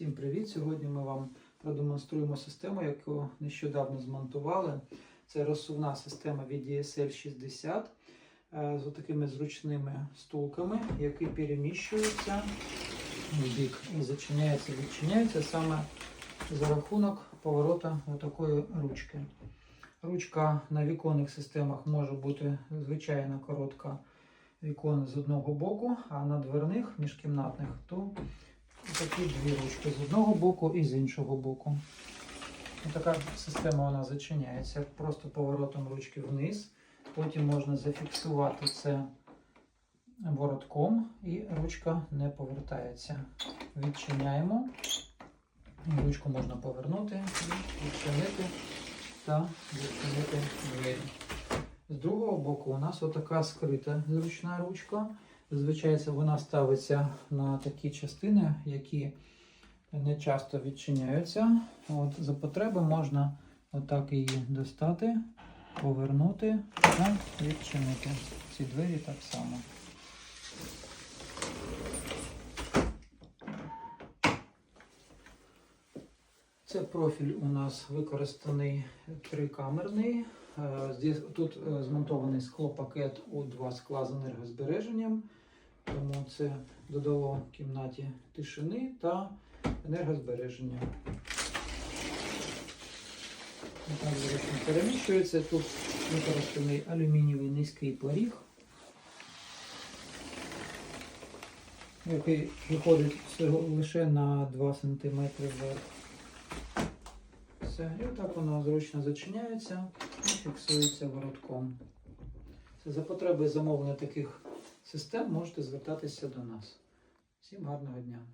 Всім привіт! Сьогодні ми вам продемонструємо систему, яку нещодавно змонтували. Це розсувна система від DSL 60 е, з такими зручними стулками, які переміщуються в бік і зачиняється, відчиняється саме за рахунок поворота такої ручки. Ручка на віконних системах може бути звичайно коротка вікон з одного боку, а на дверних міжкімнатних то такі дві ручки з одного боку і з іншого боку. Така система вона зачиняється просто поворотом ручки вниз. Потім можна зафіксувати це воротком і ручка не повертається. Відчиняємо. Ручку можна повернути, відчинити та відчинити двері. З другого боку у нас отака скрита зручна ручка. Зазвичай вона ставиться на такі частини, які не часто відчиняються. От, За потреби можна отак її достати, повернути та відчинити. Ці двері так само. Це профіль у нас використаний трикамерний. Е, Тут е, змонтований склопакет у два скла з енергозбереженням, тому це додало кімнаті тишини та енергозбереження. Так переміщується. Тут використаний алюмінієвий низький поріг, який виходить лише на 2 см вверх. Все, і отак воно зручно зачиняється і фіксується воротком. Це за потреби замовлення таких систем можете звертатися до нас. Всім гарного дня!